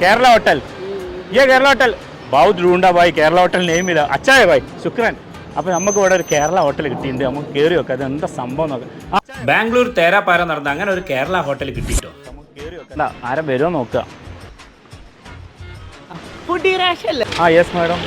Kerala hotel ये Kerala hotel बहुत ढूंढा भाई കേരള ഹോട്ടൽ നെയിം ചെയ്ത അച്ചായ ഭായ് ശുക്രൻ അപ്പോൾ നമുക്ക് ഇവിടെ ഒരു കേരള ഹോട്ടൽ കിട്ടിയിട്ടുണ്ട് നമുക്ക് കയറി വെക്കാം അത് എന്താ സംഭവം നോക്കാം ബാംഗ്ലൂർ തേരാപ്പാര നടന്ന അങ്ങനെ ഒരു കേരള ഹോട്ടൽ കിട്ടിയിട്ടോ നമുക്ക് കയറി വെക്കാം ആരും വരുമോ നോക്കുക ഫുഡ് അല്ലേ ആ യെസ് മാഡം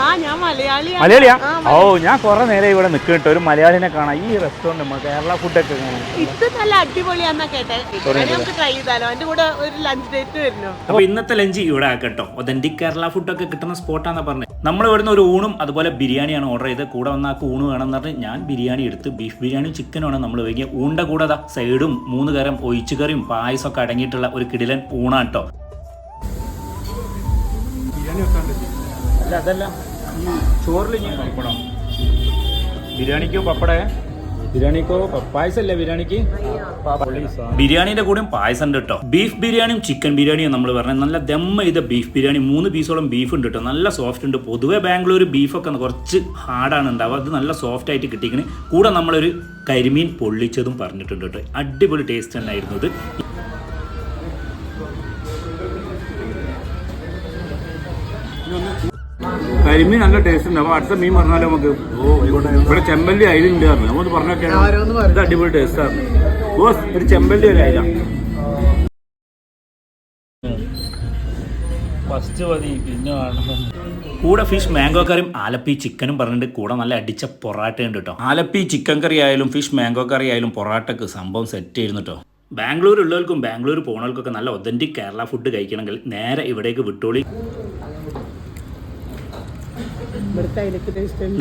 ആ ഞാൻ മലയാളിയാണ്. മലയാളിയാ? ഓ ഞാൻ കുറെ നേരം ഇവിടെ നിൽക്കിട്ടോ ഒരു മലയാളിനെ കാണാം ഈ റെസ്റ്റോറന്റ് നമ്മൾ കേരള ഫുഡൊക്കെ ഒക്കെ ഇത് നല്ല അടിപൊളിയാന്നാ കേട്ടെ. നമുക്ക് ട്രൈ ചെയ്താലോ? അതിന്റെ കൂടെ ഒരു ലഞ്ച് ഡേറ്റ് വരുന്നു. അപ്പൊ ഇന്നത്തെ ലഞ്ച് ഇവിടെ ആക്കട്ടോ. ഒതന്റിക് കേരള ഫുഡൊക്കെ കിട്ടുന്ന സ്പോട്ടാന്ന് പറഞ്ഞത് നമ്മൾ ഇവിടുന്ന് ഒരു ഊണും അതുപോലെ ബിരിയാണിയാണ് ഓർഡർ ചെയ്ത് കൂടെ വന്ന ആൾക്ക് ഊണ് വേണമെന്ന് പറഞ്ഞ് ഞാൻ ബിരിയാണി എടുത്ത് ബീഫ് ബിരിയാണിയും ചിക്കനുമാണ് നമ്മൾ വൈകിയ ഊണിന്റെ കൂടെ സൈഡും മൂന്ന് കരം ഒഴിച്ചുകറിയും പായസമൊക്കെ അടങ്ങിയിട്ടുള്ള ഒരു കിടിലൻ ഊണാട്ടോ അതല്ല. ചോറിൽ ഞാൻ ബിരിയാണിക്കോ പപ്പടേ? ബിരിയാണിക്കോ? പായസല്ലേ ബിരിയാണിക്ക്? ബിരിയാണിന്റെ കൂടെ പായസം ഉണ്ട് കേട്ടോ ബീഫ് ബിരിയാണിയും ചിക്കൻ ബിരിയാണിയും നമ്മൾ പറഞ്ഞത് നല്ല ദമ്മ ചെയ്ത ബീഫ് ബിരിയാണി മൂന്ന് പീസോളം ബീഫ് ഉണ്ട് കേട്ടോ നല്ല സോഫ്റ്റ് ഉണ്ട്. പൊതുവെ ബാംഗ്ലൂർ ബീഫൊക്കെ കുറച്ച് ഹാർഡാണ് ഉണ്ടാവുക അത് നല്ല സോഫ്റ്റ് ആയിട്ട് കിട്ടിക്കണ് കൂടെ നമ്മളൊരു കരിമീൻ പൊള്ളിച്ചതും പറഞ്ഞിട്ടുണ്ട് കേട്ടോ അടിപൊളി ടേസ്റ്റ് തന്നെയായിരുന്നു ഇത് കരിമീൻ നല്ല ടേസ്റ്റ് ഉണ്ട്. അപ്പൊ അടുത്ത മീൻ പറഞ്ഞാലോ നമുക്ക്? ഇവിടെ ചെമ്പല്ലി അയിലുണ്ട് പറഞ്ഞു. നമുക്ക് പറഞ്ഞൊക്കെ ഇത് അടിപൊളി ടേസ്റ്റ് ആണ്. ബോസ് ഒരു ചെമ്പല്ലി ഒരു അയില. ഫസ്റ്റ് മതി പിന്നെ കൂടെ ഫിഷ് മാംഗോ കറിയും ആലപ്പി ചിക്കനും പറഞ്ഞിട്ട് കൂടെ നല്ല അടിച്ച പൊറാട്ട ഉണ്ട് കേട്ടോ ആലപ്പി ചിക്കൻ കറി ആയാലും ഫിഷ് മാംഗോ കറി ആയാലും പൊറാട്ടക്ക് സംഭവം സെറ്റ് ചെയ്യുന്നു കേട്ടോ ബാംഗ്ലൂർ ഉള്ളവർക്കും ബാംഗ്ലൂർ പോണവർക്കൊക്കെ നല്ല ഒതന്റിക് കേരള ഫുഡ് കഴിക്കണമെങ്കിൽ നേരെ ഇവിടേക്ക് വിട്ടോളി.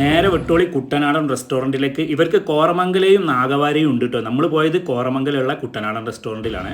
നേരെ വെട്ടോളി കുട്ടനാടൻ റെസ്റ്റോറന്റിലേക്ക്. ഇവർക്ക് കോറമംഗലയും നാഗവാരയും ഉണ്ട് കേട്ടോ നമ്മൾ പോയത് കോറമംഗലുള്ള കുട്ടനാടൻ റെസ്റ്റോറന്റിലാണ്.